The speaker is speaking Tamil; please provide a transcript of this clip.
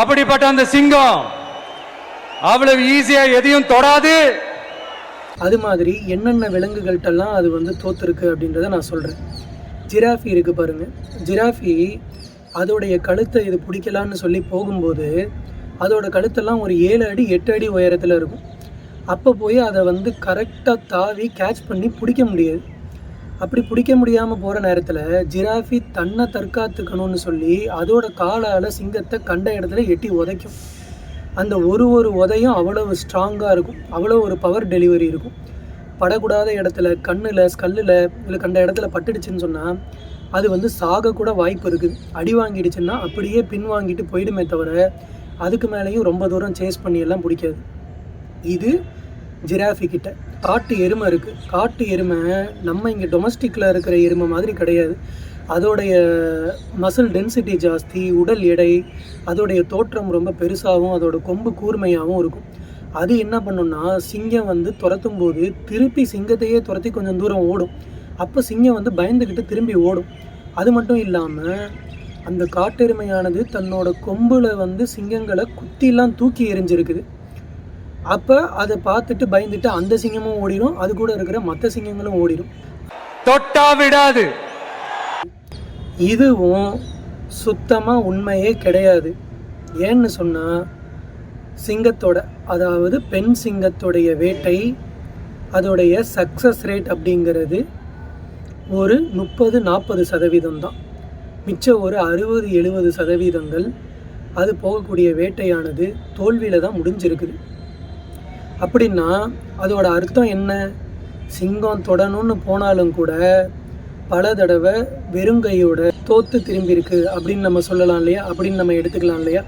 அப்படிப்பட்ட அந்த சிங்கம் அவ்வளவு ஈஸியா எதையும் தொடாது. அது மாதிரி என்னென்ன விலங்குகள்கிட்டலாம் அது வந்து தோத்துருக்கு அப்படின்றத நான் சொல்கிறேன் ஜிராஃபி இருக்குது பாருங்கள் ஜிராஃபி அதோடைய கழுத்தை இது பிடிக்கலான்னு சொல்லி போகும்போது அதோட கழுத்தெல்லாம் ஒரு ஏழு அடி எட்டு அடி உயரத்தில் இருக்கும். அப்போ போய் அதை வந்து கரெக்டாக தாவி கேட்ச் பண்ணி பிடிக்க முடியாது. அப்படி பிடிக்க முடியாமல் போகிற நேரத்தில் ஜிராஃபி தன்னை தற்காத்துக்கணும்னு சொல்லி அதோட காலால் சிங்கத்தை கண்ட இடத்துல எட்டி உதைக்கும். அந்த ஒரு ஒரு உதையும் அவ்வளவு ஸ்ட்ராங்காக இருக்கும். அவ்வளோ ஒரு பவர் டெலிவரி இருக்கும். படக்கூடாத இடத்துல கண்ணில் ஸ்கல்லில் இல்லை கண்ட இடத்துல பட்டுடுச்சுன்னு சொன்னால் அது வந்து சாகக்கூட வாய்ப்பு இருக்குது. அடி வாங்கிடுச்சுன்னா அப்படியே பின் வாங்கிட்டு போயிடுமே தவிர அதுக்கு மேலேயும் ரொம்ப தூரம் சேஸ் பண்ணி எல்லாம் பிடிக்காது. இது ஜிராஃபி கிட்ட. காட்டு எருமை இருக்குது காட்டு எருமை நம்ம இங்கே டொமஸ்டிக்கில் இருக்கிற எருமை மாதிரி கிடையாது. அதோடைய மசில் டென்சிட்டி ஜாஸ்தி உடல் எடை அதோடைய தோற்றம் ரொம்ப பெருசாகவும் அதோட கொம்பு கூர்மையாகவும் இருக்கும். அது என்ன பண்ணும்னா சிங்கம் வந்து துரத்தும் போது திருப்பி சிங்கத்தையே துரத்தி கொஞ்சம் தூரம் ஓடும். அப்போ சிங்கம் வந்து பயந்துக்கிட்டு திரும்பி ஓடும். அது மட்டும் இல்லாமல் அந்த காட்டெருமையானது தன்னோட கொம்பில் வந்து சிங்கங்களை குத்திலாம் தூக்கி எரிஞ்சிருக்குது அப்போ அதை பார்த்துட்டு பயந்துட்டு அந்த சிங்கமும் ஓடிடும் அது கூட இருக்கிற மற்ற சிங்கங்களும் ஓடிடும் தொட்டா விடாது. இதுவும் சுத்தமாக உண்மையே கிடையாது. ஏன்னு சொன்னால் சிங்கத்தோட அதாவது பெண் சிங்கத்தோடைய வேட்டை அதோடைய சக்ஸஸ் ரேட் அப்படிங்கிறது ஒரு முப்பது நாற்பது சதவீதம் தான். மிச்சம் ஒரு அறுபது எழுபது சதவீதங்கள் அது போகக்கூடிய வேட்டையானது தோல்வியில் தான் முடிஞ்சிருக்குது. அப்படின்னா அதோட அர்த்தம் என்ன? சிங்கம் தொடணும்னு போனாலும் கூட பல தடவை வெறுங்கையோட தோத்து திரும்பியிருக்கு அப்படின்னு நம்ம சொல்லலாம் இல்லையா? அப்படின்னு நம்ம எடுத்துக்கலாம் இல்லையா?